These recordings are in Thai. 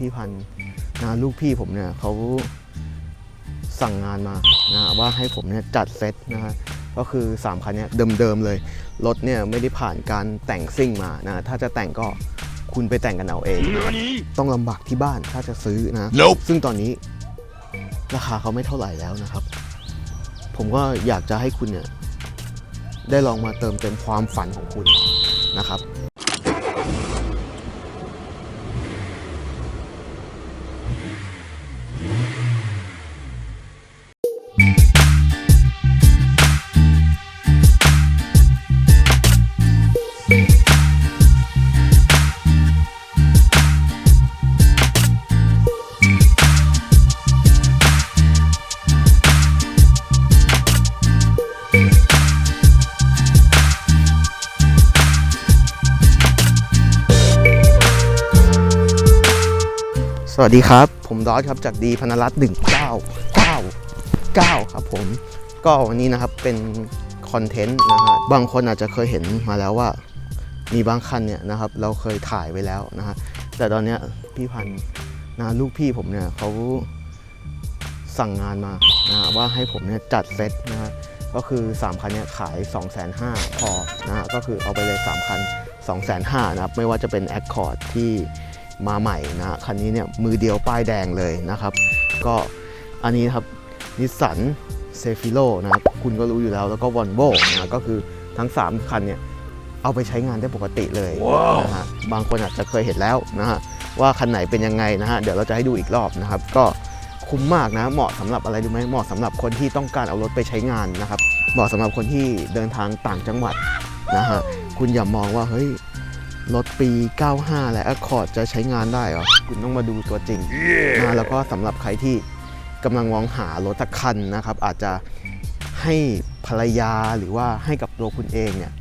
พี่พันธุ์นะลูกพี่ผมเนี่ยเขาสั่งงานมานะว่าให้ผมเนี่ยจัดเซตนะฮะก็คือ 3 คันเนี้ยเดิมๆเลย รถเนี่ยไม่ได้ผ่านการแต่งซิ่งมานะถ้าจะแต่งก็คุณไปแต่งกันเอาเอง ต้องลำบากที่บ้านถ้าจะซื้อนะ Nope ซึ่งตอนนี้ราคาเขาไม่เท่าไหร่แล้วนะครับ ผมก็อยากจะให้คุณเนี่ยได้ลองมาเติมเต็มความฝันของคุณนะครับ วัสดีครับ ผมดอสครับจากดีพนรัตน์1999ครับผม ก็วันนี้นะครับเป็นคอนเทนต์นะฮะบางคนอาจจะเคยเห็นมาแล้วว่า มีบางคันเนี่ยนะครับ เราเคยถ่ายไว้แล้วนะฮะแต่ตอนเนี้ยพี่พันนะลูกพี่ผมเนี่ยเขาสั่งงานมานะฮะว่าให้ผมเนี่ยจัดเซตนะฮะก็คือ 3 คันเนี่ยขาย 2 5 0 0 0พอนะฮะก็คือเอาไปเลย 3 คัน 2 5 0 0 0นะครับไม่ว่าจะเป็น Accord ที่ มาใหม่นะฮะคันนี้เนี่ยมือเดียวป้ายแดงเลยนะครับ ก็อันนี้ครับนิสสันเซฟิโลนะครับคุณก็รู้อยู่แล้วแล้วก็วอลโ o นะก็คือทั้ง 3 คันเนี่ยเอาไปใช้งานได้ปกติเลยว้าวนะฮะบางคนอาจจะเคยเห็นแล้วนะฮะว่าคันไหนเป็นยังไงนะฮะเดี๋ยวเราจะให้ดูอีกรอบนะครับ ก็คุ้มมากนะเหมาะสำหรับอะไรรู้ไหมเหมาะสำหรับคนที่ต้องการเอารถไปใช้งานนะครับเหมาะสำหรับคนที่เดินทางต่างจังหวัดนะฮะคุณอย่ามองว่าเฮ้ย รถปี 95 และ Accord จะใช้งานได้เหรอ คุณต้องมาดูตัวจริงนะแล้วก็สำหรับใครที่กำลังมองหารถสักคันนะครับ อาจจะให้ภรรยาหรือว่าให้กับตัวคุณเองเนี่ย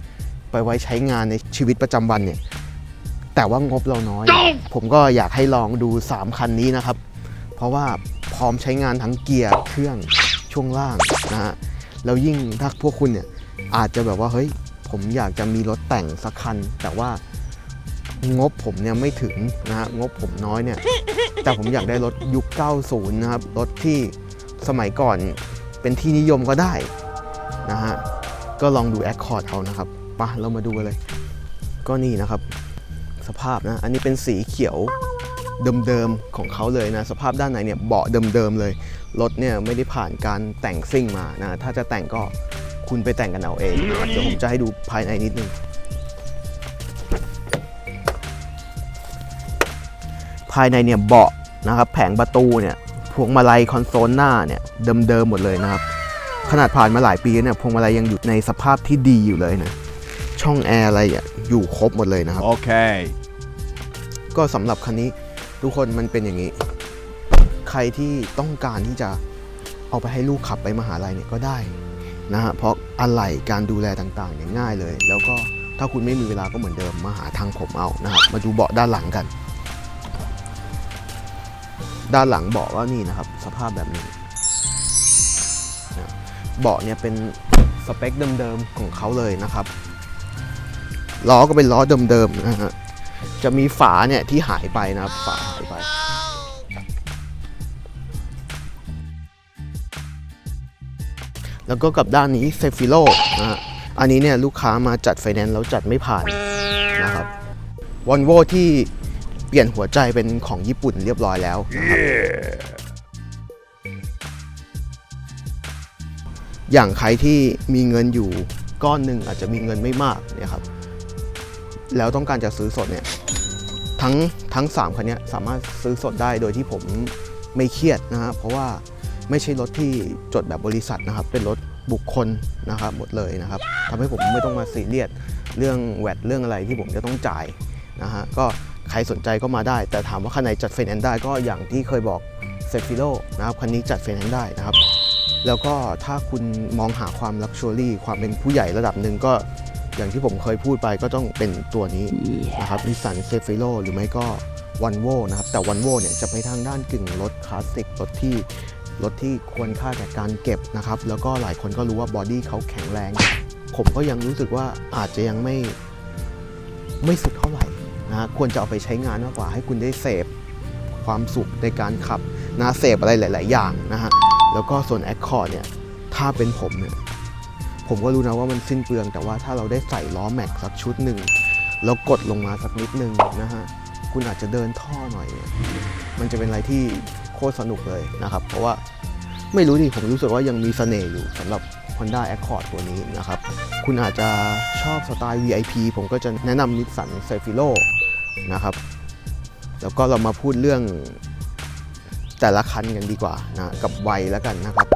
ไปไว้ใช้งานในชีวิตประจำวันเนี่ย แต่ว่างบเราน้อย ผมก็อยากให้ลองดู 3 คันนี้นะครับ เพราะว่าพร้อมใช้งานทั้งเกียร์เครื่องช่วงล่างนะฮะแล้วยิ่งถ้าพวกคุณเนี่ยอาจจะแบบว่าเฮ้ยผมอยากจะมีรถแต่งสักคัน แต่ว่า งบผมเนี่ยไม่ถึงนะฮะงบผมน้อยเนี่ย แต่ผมอยากได้รถยุค 90 นะครับ รถที่สมัยก่อนเป็นที่นิยมก็ได้นะฮะ ก็ลองดู Accord เอานะครับปะเรามาดูกันเลย ก็นี่นะครับ สภาพนะ อันนี้เป็นสีเขียวเดิมๆของเขาเลยนะ สภาพด้านในเนี่ยเบาะเดิมๆเลย รถเนี่ยไม่ได้ผ่านการแต่งซิ่งมานะ ถ้าจะแต่งก็คุณไปแต่งกันเอาเองนะครับเดี๋ยวผมจะให้ดูภายในนิดนึง ภายในเนี่ยเบาะนะครับแผงประตูเนี่ยพวงมาลัยคอนโซลหน้าเนี่ยเดิมๆหมดเลยนะครับ ขนาดผ่านมาหลายปีแล้วเนี่ยพวงมาลัยยังอยู่ในสภาพที่ดีอยู่เลยนะช่องแอร์อะไรอะอยู่ครบหมดเลยนะครับ Okay. ก็สำหรับคันนี้ทุกคนมันเป็นอย่างนี้ ใครที่ต้องการที่จะเอาไปให้ลูกขับไปมหาลัยเนี่ยก็ได้นะฮะเพราะอะไหล่การดูแลต่างๆเนี่ยง่ายเลย แล้วก็ถ้าคุณไม่มีเวลาก็เหมือนเดิมมาหาทางผมเอานะครับมาดูเบาะด้านหลังกัน ด้านหลังเบาะก็นี่นะครับ สภาพแบบนี้เบาะเนี่ยเป็นสเปคเดิมๆของเขาเลยนะครับล้อก็เป็นล้อเดิมๆนะฮะจะมีฝาเนี่ยที่หายไปนะครับฝาหายไปแล้วก็กับด้านนี้เซฟิโลนะฮะอันนี้เนี่ยลูกค้ามาจัดไฟแนนซ์แล้วจัดไม่ผ่านนะครับวอลโวที่ เปลี่ยนหัวใจเป็นของญี่ปุ่นเรียบร้อยแล้วนะครับ อย่างใครที่มีเงินอยู่ก้อนหนึ่งอาจจะมีเงินไม่มากเนี่ยครับ แล้วต้องการจะซื้อสดเนี่ยทั้งทั้ง3คันเนี้ยสามารถซื้อสดได้โดยที่ผมไม่เครียดนะฮะเพราะว่าไม่ใช่รถที่จดแบบบริษัทนะครับ เป็นรถบุคคลนะครับหมดเลยนะครับทำให้ผมไม่ต้องมาซีเรียสเรื่องแวดเรื่องอะไรที่ผมจะต้องจ่ายนะฮะก็ ใครสนใจก็มาได้ แต่ถามว่าคันไหนจัดไฟแนนซ์ได้ก็อย่างที่เคยบอกเซฟิโลนะครับคันนี้จัดไฟแนนซ์ได้นะครับ แล้วก็ถ้าคุณมองหาความลักชัวรี่ความเป็นผู้ใหญ่ระดับหนึ่งก็อย่างที่ผมเคยพูดไปก็ต้องเป็นตัวนี้นะครับนิสสันเซฟิโลหรือไม่ก็วันโวนะครับ แต่วันโวเนี่ยจะไปทางด้านกึ่งรถคลาสสิกรถที่รถที่ควรค่าแก่การเก็บนะครับ แล้วก็หลายคนก็รู้ว่าบอดี้เขาแข็งแรง ผมก็ยังรู้สึกว่าอาจจะยังไม่ไม่สุดเท่าไหร่ นะควรจะเอาไปใช้งานมากกว่าให้คุณได้เสพความสุขในการขับนะเสพอะไรหลาย ๆ อย่างนะฮะแล้วก็ส่วน Accord เนี่ยถ้าเป็นผมเนี่ยผมก็รู้นะว่ามันสิ้นเปลือง แต่ว่าถ้าเราได้ใส่ล้อแม็กสักชุดหนึ่งแล้วกดลงมาสักนิดนึงนะฮะคุณอาจจะเดินท่อหน่อยเนี่ยมันจะเป็นอะไรที่โคตรสนุกเลยนะครับ เพราะว่าไม่รู้ดิ ผมรู้สึกว่ายังมีเสน่ห์อยู่สำหรับ Honda Accord ตัวนี้นะครับ คุณอาจจะชอบสไตล์ VIP ผมก็จะแนะนำนิสสันเซฟิโล นะครับ แล้วก็เรามาพูดเรื่องแต่ละคันกันดีกว่านะกับวัยแล้วกันนะครับ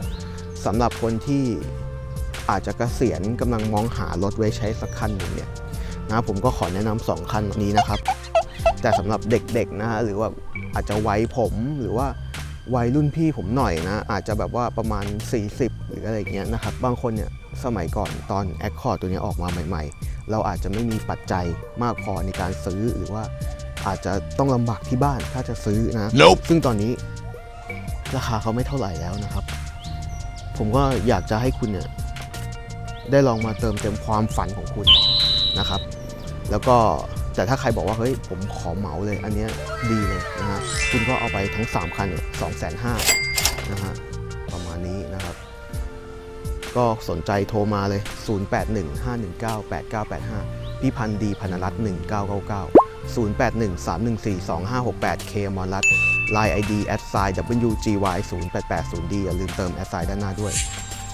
สำหรับคนที่อาจจะเกษียณกำลังมองหารถไว้ใช้สักคันหนึ่งเนี่ยนะผมก็ขอแนะนำสองคันนี้นะครับ แต่สำหรับเด็กๆนะฮะหรือว่าอาจจะวัยผมหรือว่า วัยรุ่นพี่ผมหน่อยนะ อาจจะแบบว่าประมาณ 40 หรืออะไรอย่างเงี้ยนะครับ บางคนเนี่ยสมัยก่อนตอน Accord ตัวเนี้ยออกมาใหม่ ๆ เราอาจจะไม่มีปัจจัยมากพอในการซื้อหรือว่าอาจจะต้องลำบากที่บ้านถ้าจะซื้อนะ Nope ซึ่งตอนนี้ราคาเขาไม่เท่าไหร่แล้วนะครับ ผมก็อยากจะให้คุณเนี่ยได้ลองมาเติมเต็มความฝันของคุณนะครับ แล้วก็ แต่ถ้าใครบอกว่าเฮ้ยผมขอเหมาเลย อันนี้ดีเลยนะฮะคุณก็เอาไปทั้ง 3 คันเนี่ยสองแสนห้านะฮะประมาณนี้นะครับ ก็สนใจโทรมาเลย 0815198985 พี่พันธ์ดีพันรัตน์1999 0813142568เคมอรัตน์ Line ID at sign WGY 0880D อย่าลืมเติม at sign ด้านหน้าด้วย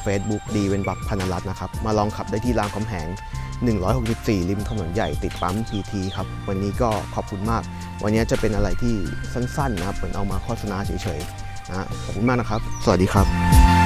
Facebook ดีเวนบักพันรัตน์นะครับ มาลองขับได้ที่รามคำแหง 164 ริมถนนใหญ่ติดปั๊ม PT ครับ วันนี้ก็ขอบคุณมาก วันนี้จะเป็นอะไรที่สั้นๆนะครับเหมือนเอามาโฆษณาเฉยๆนะขอบคุณมากนะครับ สวัสดีครับ